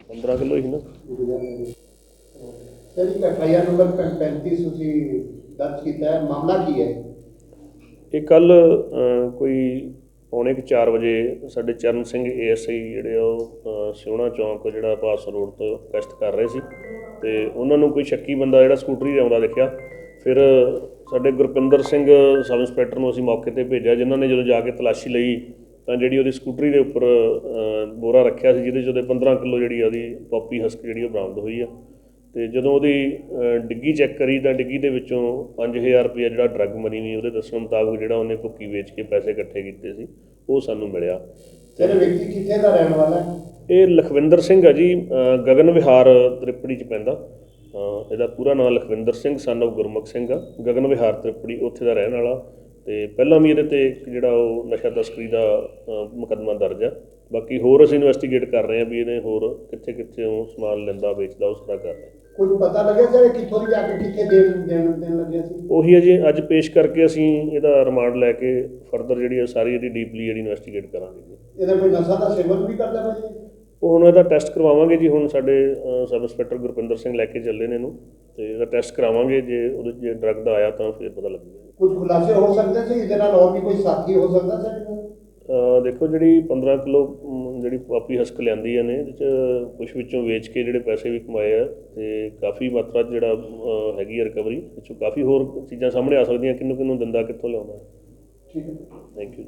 15 kilo ਹੀ ਨਾ। Sir ਇੱਕ FIR number 35 ਤੁਸੀਂ ਦਰਜ ਕੀਤਾ ਹੈ। ਮਾਮਲਾ ਕੀ ਹੈ? ਇਹ ਕੱਲ ਕੋਈ ਪੌਣੇ ਕੁ 4 ਵਜੇ ਸਾਡੇ ਚਰਨ ਸਿੰਘ ਏਐਸਆਈ ਜਿਹੜੇ ਉਹ ਸਿਉਣਾ ਚੌਂਕ ਜਿਹੜਾ ਪਾਸ ਰੋਡ ਤੋਂ ਗਸ਼ਤ ਕਰ ਰਹੇ ਸੀ ਤੇ ਉਹਨਾਂ ਨੂੰ ਕੋਈ ਸ਼ੱਕੀ ਬੰਦਾ ਜਿਹੜਾ ਸਕੂਟਰੀ ਤੇ ਆਉਂਦਾ ਦੇਖਿਆ। ਫਿਰ ਸਾਡੇ ਗੁਰਪਿੰਦਰ ਸਿੰਘ ਸਬ ਇੰਸਪੈਕਟਰ ਨੂੰ ਅਸੀਂ ਮੌਕੇ ਤੇ ਭੇਜਿਆ, ਜਿਨ੍ਹਾਂ ਨੇ ਜਦੋਂ ਜਾ ਕੇ ਤਲਾਸ਼ੀ ਲਈ ਤਾਂ ਜਿਹੜੀ ਉਹਦੀ ਸਕੂਟਰੀ ਦੇ ਉੱਪਰ ਬੋਰਾ ਰੱਖਿਆ ਸੀ, ਜਿਹਦੇ 'ਚ ਉਹਦੇ 15 ਕਿਲੋ ਜਿਹੜੀ ਉਹਦੀ ਪੌਪੀ ਹਸਕ ਜਿਹੜੀ ਉਹ ਬਰਾਮਦ ਹੋਈ ਆ। ਤੇ ਜਦੋਂ ਉਹਦੀ ਡਿੱਗੀ ਚੈੱਕ ਕਰੀ ਤਾਂ ਡਿੱਗੀ ਦੇ ਵਿੱਚੋਂ 5000 ਰੁਪਏ ਜਿਹੜਾ ਡਰੱਗ ਮਨੀ ਨਹੀਂ ਉਹਦੇ ਦੱਸਣ ਮੁਤਾਬਕ ਜਿਹੜਾ ਉਹਨੇ ਭੁੱਕੀ ਵੇਚ ਕੇ ਪੈਸੇ ਇਕੱਠੇ ਕੀਤੇ ਸੀ, ਉਹ ਸਾਨੂੰ ਮਿਲਿਆ। ਸਰ ਇਹ ਵਿਅਕਤੀ ਕਿੱਥੇ ਦਾ ਰਹਿਣ ਵਾਲਾ ਹੈ? ਇਹ ਲਖਵਿੰਦਰ ਸਿੰਘ ਆ ਜੀ ਗਗਨ ਵਿਹਾਰ ਤ੍ਰਿਪੜੀ ਚ ਪੈਂਦਾ। ਇਹਦਾ ਪੂਰਾ ਨਾਮ ਲਖਵਿੰਦਰ ਸਿੰਘ ਸਨ of ਗੁਰਮੁਖ ਸਿੰਘ ਆ। ਗਗਨ ਵਿਹਾਰ ਤ੍ਰਿਪੜੀ ਉੱਥੇ ਦਾ ਰਹਿਣ ਵਾਲਾ। ਤੇ ਪਹਿਲਾਂ ਵੀ ਇਹਦੇ ਤੇ ਇੱਕ ਜਿਹੜਾ ਉਹ ਨਸ਼ਾ ਤਸਕਰੀ ਦਾ ਅ, ਮੁਕੱਦਮਾ ਦਰਜ ਆ। ਬਾਕੀ ਹੋਰ ਅਸੀਂ ਇਨਵੈਸਟੀਗੇਟ ਕਰ ਰਹੇ ਹਾਂ ਵੀ ਇਹਨੇ ਹੋਰ ਕਿੱਥੇ ਕਿੱਥੇ ਉਹ ਸਮਾਨ ਲੈਂਦਾ ਵੇਚਦਾ ਉਸ ਤਰ੍ਹਾਂ ਕਰ ਰਹੇ ਹਾਂ। ਕੁਝ ਪਤਾ ਲੱਗਿਆ ਸਰ ਕਿੱਥੋਂ ਦੀ ਜਾ ਕੇ ਕਿੱਥੇ ਦੇਣ ਦੇਣ ਦੇਣ ਲੱਗਿਆ ਸੀ ਉਹੀ ਅਜੇ ਅੱਜ ਪੇਸ਼ ਕਰਕੇ ਅਸੀਂ ਇਹਦਾ ਰਿਮਾਂਡ ਲੈ ਕੇ ਫਰਦਰ ਜਿਹੜੀ ਆ ਸਾਰੀ ਇਹਦੀ ਡੀਪਲੀ ਜਿਹੜੀ ਇਨਵੈਸਟੀਗੇਟ ਕਰਾਂਗੇ ਜੀ ਇਹਦਾ ਕੋਈ ਨਸ਼ਾ ਦਾ ਸੇਵਨ ਵੀ ਕਰਦਾ ਭਾਜੀ ਉਹ ਹੁਣ ਇਹਦਾ ਟੈਸਟ ਕਰਵਾਵਾਂਗੇ ਜੀ ਹੁਣ ਸਾਡੇ ਸਬ ਇੰਸਪੈਕਟਰ ਗੁਰਪਿੰਦਰ ਸਿੰਘ ਲੈ ਕੇ ਚੱਲੇ ਨੇ ਇਹਨੂੰ ਤੇ ਇਹਦਾ ਟੈਸਟ ਕਰਾਵਾਂਗੇ ਜੇ ਉਹਦੇ ਜੇ ਡਰੱਗ ਦਾ ਆਇਆ ਤਾਂ ਫਿਰ ਪਤਾ ਲੱਗੇਗਾ ਕੁਝ ਖੁਲਾਸੇ ਹੋ ਸਕਦੇ ਸੀ ਇਹਦੇ ਨਾਲ ਹੋਰ ਵੀ ਕੋਈ ਸਾਥੀ ਹੋ ਸਕਦਾ ਇਹਦਾ? ਅ, ਦੇਖੋ ਜਿਹੜੀ 15 ਕਿਲੋ ਜਿਹੜੀ ਪਾਪੀ ਹਸਕ ਲਿਆਂਦੀ ਆ ਨੇ ਇਹਦੇ 'ਚ ਕੁਝ ਵਿੱਚੋਂ ਵੇਚ ਕੇ ਜਿਹੜੇ ਪੈਸੇ ਵੀ ਕਮਾਏ ਆ ਤੇ ਕਾਫੀ ਮਾਤਰਾ ਜਿਹੜਾ ਹੈਗੀ ਆ ਰਿਕਵਰੀ ਵਿੱਚੋਂ ਕਾਫੀ ਹੋਰ ਚੀਜ਼ਾਂ ਸਾਹਮਣੇ ਆ ਸਕਦੀਆਂ ਕਿੰਨੂੰ ਕਿੰਨੂੰ ਦਿੰਦਾ ਕਿੱਥੋਂ ਲਿਆਉਂਦਾ। ਠੀਕ ਹੈ। Thank you